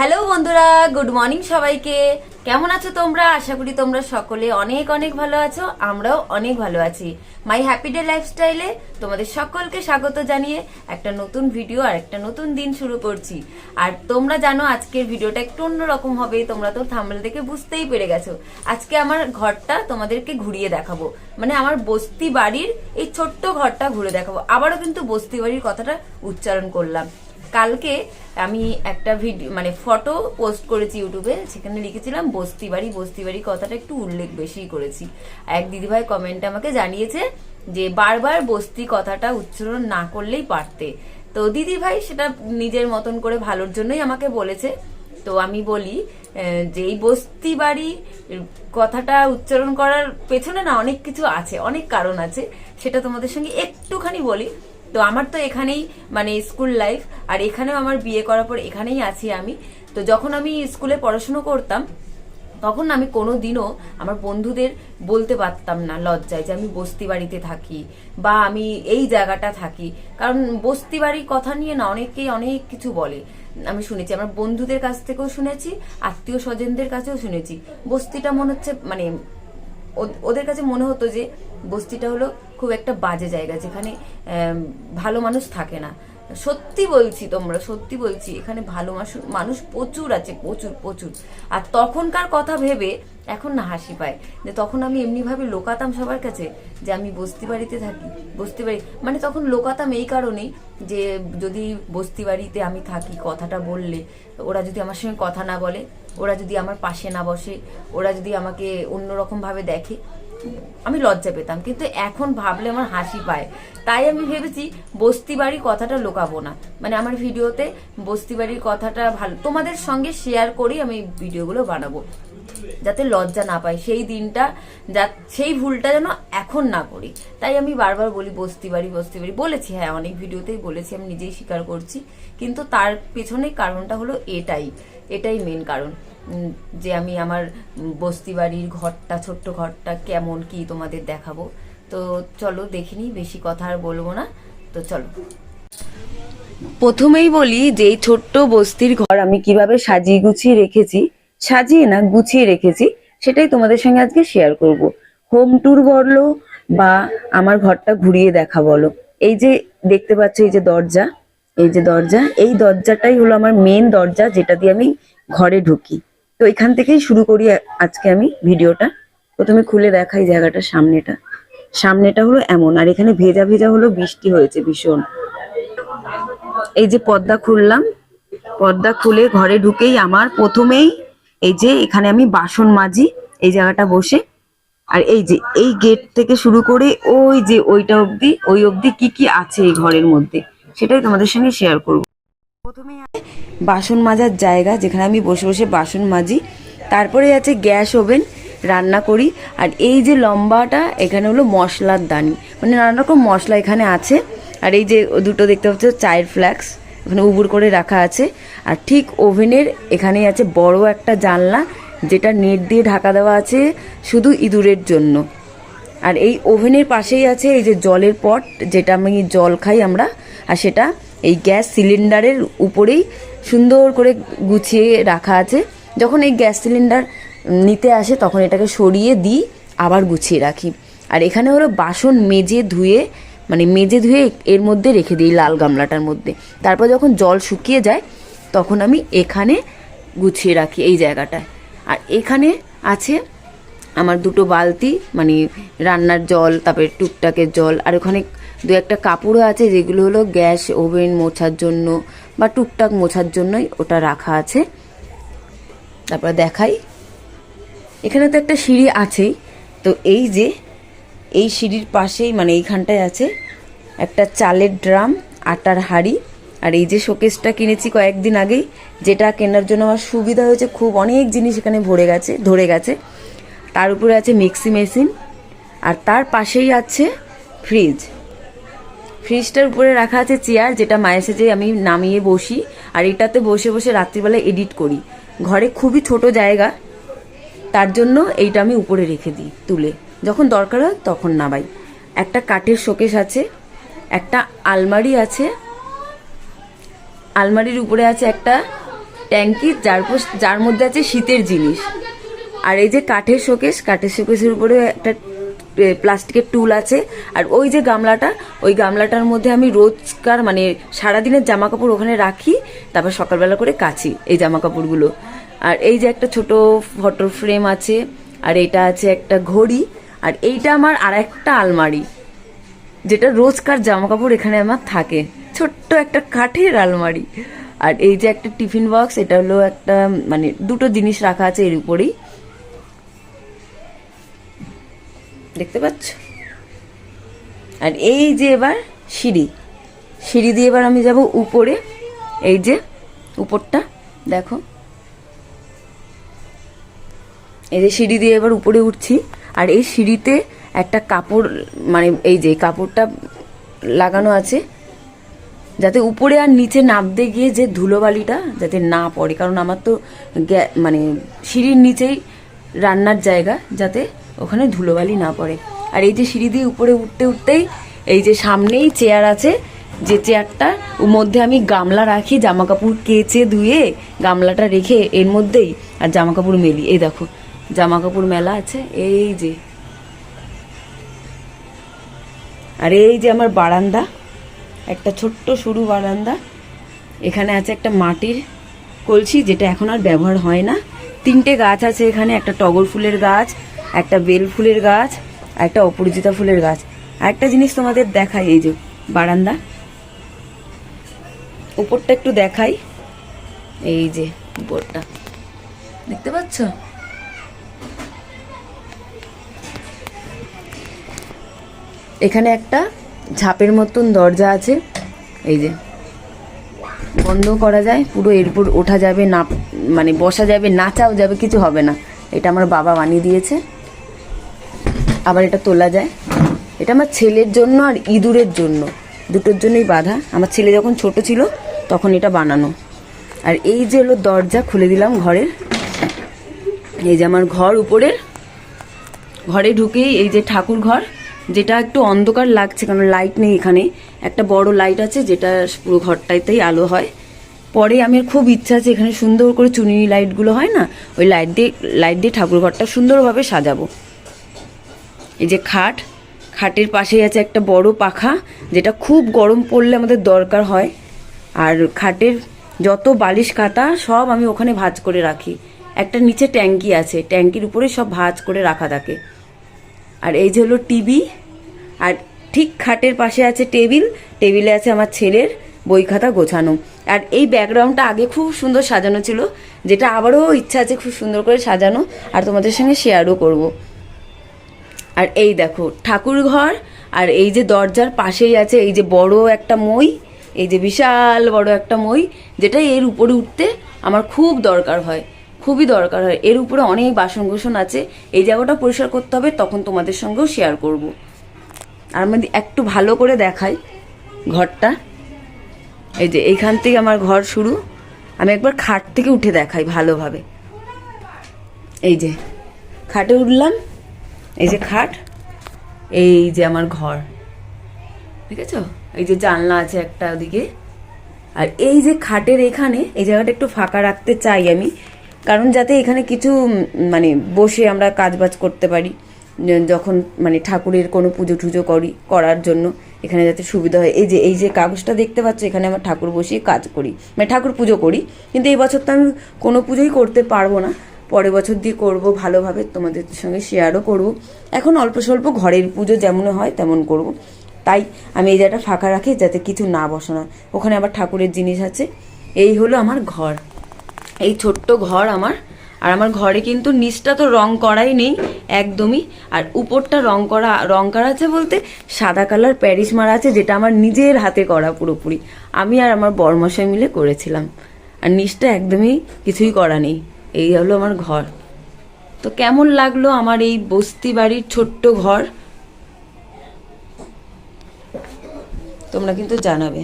Hello বন্ধুরা, good morning সবাইকে। কেমন আছো তোমরা? আশা করি তোমরা সকলে অনেক অনেক ভালো আছো, আমরাও অনেক ভালো আছি। মাই হ্যাপি ডে লাইফস্টাইলে তোমাদের সকলকে স্বাগত জানিয়ে একটা নতুন ভিডিও আর একটা নতুন দিন শুরু করছি। আর তোমরা জানো আজকের ভিডিওটা একটু অন্যরকম হবে, তোমরা তো থামলে দেখে বুঝতেই পেরে গেছো। আজকে আমার ঘরটা তোমাদেরকে ঘুরিয়ে দেখাবো। মানে আমার বস্তি বাড়ির এই ছোট্ট ঘরটা ঘুরে দেখাবো। আবারও কিন্তু বস্তি বাড়ির কথাটা উচ্চারণ করলাম। কালকে আমি একটা ভিডিও মানে ফটো পোস্ট করেছি ইউটিউবে, সেখানে লিখেছিলাম, বস্তি বাড়ি বস্তি বাড়ি কথাটা একটু উল্লেখ বেশি করেছি। এক দিদিভাই কমেন্টে আমাকে জানিয়েছে যে, বারবার বস্তি কথাটা উচ্চারণ না করলেই পারতে। তো দিদিভাই সেটা নিজের মতন করে ভালোর জন্যই আমাকে বলেছে। তো আমি বলি যে এই বস্তি বাড়ি কথাটা উচ্চারণ করার পেছনে না অনেক কিছু আছে, অনেক কারণ আছে। সেটা তোমাদের সঙ্গে একটুখানি বলি। তো আমার তো এখানেই মানে স্কুল লাইফ আর এখানেও আমার বিয়ে করার পর এখানেই আছি আমি। তো যখন আমি স্কুলে পড়াশুনো করতাম, তখন আমি কোনো দিনও আমার বন্ধুদের বলতে পারতাম না লজ্জায় যে আমি বস্তি বাড়িতে থাকি বা আমি এই জায়গাটা থাকি। কারণ বস্তি বাড়ির কথা নিয়ে না অনেকেই অনেক কিছু বলে। আমি শুনেছি, আমার বন্ধুদের কাছ থেকেও শুনেছি, আত্মীয় স্বজনদের কাছেও শুনেছি। বস্তিটা মনে হচ্ছে মানে ওদের কাছে মনে হতো যে বস্তিটা হলো খুব একটা বাজে জায়গা, যেখানে ভালো মানুষ থাকে না। সত্যি বলছি তোমরা, সত্যি বলছি, এখানে ভালো মানুষ প্রচুর আছে, প্রচুর প্রচুর। আর তখনকার কথা ভেবে এখন না হাসি পায়। যে তখন আমি এমনি ভাবে লোকাতাম সবার কাছে যে আমি বস্তি বাড়িতে থাকি, বস্তি বাড়ি মানে তখন লোকাতাম এই কারণেই যে যদি বস্তি বাড়িতে আমি থাকি কথাটা বললে, ওরা যদি আমার সঙ্গে কথা না বলে ওরা যদি আমার পাশে না বসে, ওরা যদি আমাকে অন্যরকম ভাবে দেখে, আমি লজ্জা পেতাম। কিন্তু এখন ভাবলে আমার হাসি পায়। তাই আমি ভেবেছি বস্তি বাড়ির কথাটা লোকাবো না। মানে আমার ভিডিওতে বস্তি বাড়ির কথাটা ভালো, তোমাদের সঙ্গে শেয়ার করেই আমি ভিডিওগুলো বানাবো। যাতে লজ্জা না পাই সেই দিনটা যা, সেই ভুলটা যেন এখন না করি। তাই আমি বারবার বলি বস্তি বাড়ি বস্তি বাড়ি বলেছি হ্যাঁ অনেক ভিডিওতেই বলেছি, আমি নিজেই স্বীকার করছি। কিন্তু তার পেছনে কারণটা হলো এটাই। এটাই মেন কারণ। যে আমি আমার বস্তি বাড়ির ঘরটা, ছোট্ট ঘরটা কেমন কি তোমাদের দেখাবো। তো চলো দেখিনি বেশি কথা আর বলব না। তো চলো। প্রথমেই বলি যে এই ছোট্ট বস্তির ঘর আমি কীভাবে সাজিয়ে গুছিয়ে রেখেছি, সাজিয়ে না গুছিয়ে রেখেছি, সেটাই তোমাদের সঙ্গে আজকে শেয়ার করব। হোম ট্যুর বলো বা আমার ঘরটা ঘুরিয়ে দেখা বলো। এই যে দেখতে পাচ্ছ, এই যে দরজা, এই যে দরজা, এই দরজাটাই হলো আমার মেন দরজা যেটা দিয়ে আমি ঘরে ঢুকি। তো এখান থেকেই শুরু করি আজকে আমি ভিডিওটা। প্রথমে খুলে দেখাই জায়গাটা সামনেটা। সামনেটা হলো এমন, আর এখানে ভেজা ভেজা হলো বৃষ্টি হয়েছে ভীষণ। এই যে পর্দা খুললাম পর্দা খুলে ঘরে ঢুকেই আমার প্রথমেই এই যে এখানে আমি বাসন মাজি, এই জায়গাটা বসে। আর এই যে, এই গেট থেকে শুরু করে ওই যে ওইটা অবধি, ওই অবধি কি কি আছে এই ঘরের মধ্যে, সেটাই তোমাদের সঙ্গে শেয়ার করব। বাসন মাজার জায়গা, যেখানে আমি বসে বসে বাসন মাজি। তারপরে আছে গ্যাস ওভেন, রান্না করি। আর এই যে লম্বাটা, এখানে হলো মশলার দানি। মানে নানা রকম মশলা এখানে আছে। আর এই যে দুটো দেখতে পাচ্ছ, চায়ের ফ্ল্যাক্স, এখানে উবুর করে রাখা আছে। আর ঠিক ওভেনের এখানেই আছে বড় একটা জানলা, যেটা নেট দিয়ে ঢাকা দেওয়া আছে শুধু ইঁদুরের জন্য। আর এই ওভেনের পাশেই আছে এই যে জলের পট, যেটা আমি জল খাই আমরা, আর সেটা এই গ্যাস সিলিন্ডারের উপরেই সুন্দর করে গুছিয়ে রাখা আছে। যখন এই গ্যাস সিলিন্ডার নিতে আসে, তখন এটাকে সরিয়ে দিই, আবার গুছিয়ে রাখি। আর এখানে হলো বাসন মেজে ধুয়ে মানে মেজে ধুয়ে এর মধ্যে রেখে দিই লাল গামলাটার মধ্যে। তারপর যখন জল শুকিয়ে যায়, তখন আমি এখানে গুছিয়ে রাখি এই জায়গাটায়। আর এখানে আছে আমার দুটো বালতি মানে রান্নার জল, তারপরে টুকটাকের জল, আর ওখানে দু একটা কাপড়ও আছে যেগুলো হলো গ্যাস ওভেন মোছার জন্য বা টুকটাক মোছার জন্যই ওটা রাখা আছে। তারপর দেখাই। এখানে তো একটা সিঁড়ি আছেই। তো এই যে, এই সিঁড়ির পাশেই মানে এইখানটায় আছে একটা চালের ড্রাম, আটার হাঁড়ি। আর এই যে শোকেসটা কিনেছি কয়েকদিন আগেই, যেটা কেনার জন্য আমার সুবিধা হয়েছে, খুব অনেক জিনিস এখানে ভরে গেছে, ধরে গেছে। তার উপরে আছে মিক্সি মেশিন। আর তার পাশেই আছে ফ্রিজ। ফ্রিজটার উপরে রাখা আছে চেয়ার, যেটা মায়ের সাথে আমি নামিয়ে বসি, আর এটাতে বসে বসে রাত্রিবেলা এডিট করি। ঘরে খুবই ছোট জায়গা, তার জন্য এইটা আমি উপরে রেখে দিই, তুলে। যখন দরকার হয় তখন নামাই। একটা কাঠের শোকেস আছে, একটা আলমারি আছে, আলমারির উপরে আছে একটা ট্যাঙ্কি, যার যার মধ্যে আছে শীতের জিনিস। আর এই যে কাঠের শোকেস, কাঠের শোকেসের উপরে একটা প্লাস্টিকের টুল আছে। আর ওই যে গামলাটা, ওই গামলাটার মধ্যে আমি রোজকার মানে সারাদিনের জামা কাপড় ওখানে রাখি, তারপর সকালবেলা করে কাচি এই জামা কাপড়গুলো আর এই যে একটা ছোট ফটো ফ্রেম আছে, আর এটা আছে একটা ঘড়ি, আর এইটা আমার আর একটা আলমারি, যেটা রোজকার জামা কাপড় এখানে আমার থাকে। ছোট্ট একটা কাঠের আলমারি। আর এই যে একটা টিফিন বক্স, এটা হলো একটা মানে দুটো জিনিস রাখা আছে এর উপরেই। দেখতে পাচ্ছ? আর এই যে এবার সিঁড়ি সিঁড়ি দিয়ে এবার আমি যাব উপরে। এই যে উপরটা, দেখো। এই যে সিঁড়ি দিয়ে এবার উপরে উঠছি। আর এই সিঁড়িতে একটা কাপড় মানে এই যে কাপড়টা লাগানো আছে, যাতে উপরে আর নিচে নামতে গিয়ে যে ধুলোবালিটা যাতে না পড়ে। কারণ আমার তো মানে সিঁড়ির নিচেই রান্নার জায়গা যাতে ওখানে ধুলোবালি না পড়ে। আর এই যে সিঁড়ি দিয়ে উপরে উঠতে উঠতেই এই যে সামনেই চেয়ার আছে, যে চেয়ারটা ওর মধ্যে আমি গামলা রাখি জামা কাপড় কেচে ধুয়ে গামলাটা রেখে এর মধ্যেই আর জামা কাপড় মেলি। এই দেখো জামা কাপড় মেলা আছে, এই যে। আর এই যে আমার বারান্দা, একটা ছোট্ট সরু বারান্দা, এখানে আছে একটা মাটির কলসি যেটা এখন আর ব্যবহার হয় না। তিনটে গাছ আছে এখানে, একটা টগর ফুলের গাছ, একটা বেল ফুলের গাছ একটা অপরিচিতা ফুলের গাছ। একটা জিনিস তোমাদের দেখাই, এই যে বারান্দা। উপরটা একটু দেখাই। এই যে উপরটা। দেখতে পাচ্ছ? এখানে একটা ঝাপের মতন দরজা আছে। এই যে বন্ধ করা যায়, পুরো এরপর ওঠা যাবে না মানে বসা যাবে নাচাও যাবে, কিছু হবে না। এটা আমার বাবা বানিয়ে দিয়েছে। আবার এটা তোলা যায়। এটা আমার ছেলের জন্য আর ইঁদুরের জন্য। দুটোর জন্যই বাধা। আমার ছেলে যখন ছোট ছিল, তখন এটা বানানো। আর এই যে হলো দরজা, খুলে দিলাম ঘরের। এই যে আমার ঘর উপরের। ঘরে ঢুকেই এই যে ঠাকুর ঘর, যেটা একটু অন্ধকার লাগছে, কারণ লাইট নেই এখানে। একটা বড় লাইট আছে, যেটা পুরো ঘরটাইতেই আলো হয়। পরে আমার খুব ইচ্ছা আছে এখানে সুন্দর করে চুনি লাইটগুলো হয় না, ওই লাইট দিয়ে লাইট দিয়ে ঠাকুর ঘরটা সুন্দরভাবে সাজাবো। এই যে খাট, খাটের পাশেই আছে একটা বড় পাখা, যেটা খুব গরম পড়লে আমাদের দরকার হয়। আর খাটের যত বালিশ কাতা সব আমি ওখানে ভাঁজ করে রাখি। একটা নিচে ট্যাঙ্কি আছে, ট্যাঙ্কির উপরে সব ভাঁজ করে রাখা থাকে। আর এই যে হলো টিভি, আর ঠিক খাটের পাশে আছে টেবিল, টেবিলে আছে আমার ছেলের। বই খাতা গোছানো। আর এই ব্যাকগ্রাউন্ডটা আগে খুব সুন্দর সাজানো ছিল, যেটা আবারও ইচ্ছা আছে খুব সুন্দর করে সাজানো, আর তোমাদের সঙ্গে শেয়ারও করব। আর এই দেখো ঠাকুর ঘর আর এই যে দরজার পাশেই আছে এই যে বড় একটা মই, এই যে বিশাল বড় একটা মই, যেটা এর উপরে উঠতে আমার খুব দরকার হয়, খুবই দরকার হয়। এর উপরে অনেক বাসন কোসন আছে, এই জায়গাটা পরিষ্কার করতে হবে, তখন তোমাদের সঙ্গেও শেয়ার করব। আর আমি একটু ভালো করে দেখাই ঘরটা। এই যে এইখান থেকে আমার ঘর শুরু। আমি একবার খাট থেকে উঠে দেখাই ভালোভাবে। এই যে খাটে উঠলাম। এই যে খাট। এই যে আমার ঘর। ঠিক আছে এই যে জানলা আছে একটা ওদিকে। আর এই যে খাটের এখানে, এই জায়গাটা একটু ফাঁকা রাখতে চাই আমি। কারণ যাতে এখানে কিছু মানে বসে আমরা কাজ বাজ করতে পারি। যখন মানে ঠাকুরের কোনো পুজো টুজো করি, করার জন্য। এখানে যাতে সুবিধা হয়। এই যে এই যে কাগজটা দেখতে পাচ্ছ, এখানে আমার ঠাকুর বসিয়ে কাজ করি। মানে ঠাকুর পুজো করি। কিন্তু এই বছর তো আমি কোনো পুজোই করতে পারব না। পরের বছর দিয়ে করব ভালোভাবে, তোমাদের সঙ্গে শেয়ারও করব। এখন অল্প স্বল্প ঘরের পুজো যেমন হয়, তেমন করব। তাই আমি এই জায়গাটা ফাঁকা রাখি, যাতে কিছু না বসানো। ওখানে আবার ঠাকুরের জিনিস আছে। এই হলো আমার ঘর। এই ছোট্ট ঘর আমার আর আমার ঘরে কিন্তু নিচটা তো রং করাই নেই, একদমই। আর উপরটা রং করা রং করা আছে বলতে সাদা কালার প্যারিস মারা আছে, যেটা আমার নিজের হাতে করা পুরোপুরি। আমি আর আমার বরমশাই মিলে করেছিলাম। আর নিচটা একদমই কিছুই করা নেই। এই হলো আমার ঘর। তো কেমন লাগল আমার এই বস্তি বাড়ির ছোট্ট ঘর? তোমরা কিন্তু জানাবে।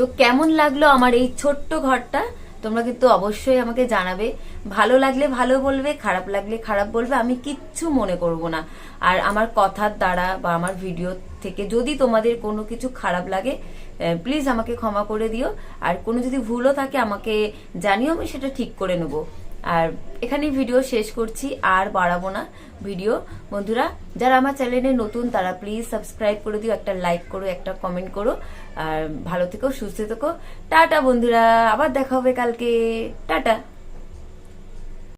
তো কেমন লাগল আমার এই ছোট্ট ঘরটা? তোমরা কিন্তু অবশ্যই আমাকে জানাবে। ভালো লাগলে ভালো বলবে, খারাপ লাগলে খারাপ বলবে, আমি কিচ্ছু মনে করব না। আর আমার কথার দ্বারা বা আমার ভিডিও থেকে যদি তোমাদের কোনো কিছু খারাপ লাগে প্লিজ আমাকে ক্ষমা করে দিও। আর কোনো যদি ভুলও থাকে, আমাকে জানিও, আমি সেটা ঠিক করে নেব। আর এখানেই ভিডিও শেষ করছি, আর বাড়াবো না ভিডিও বন্ধুরা, যারা আমার চ্যানেলে নতুন, তারা প্লিজ সাবস্ক্রাইব করে দিও, একটা লাইক করো, একটা কমেন্ট করো। আর ভালো থেকো, সুস্থ থেকো। টাটা, বন্ধুরা, আবার দেখা হবে কালকে। টাটা।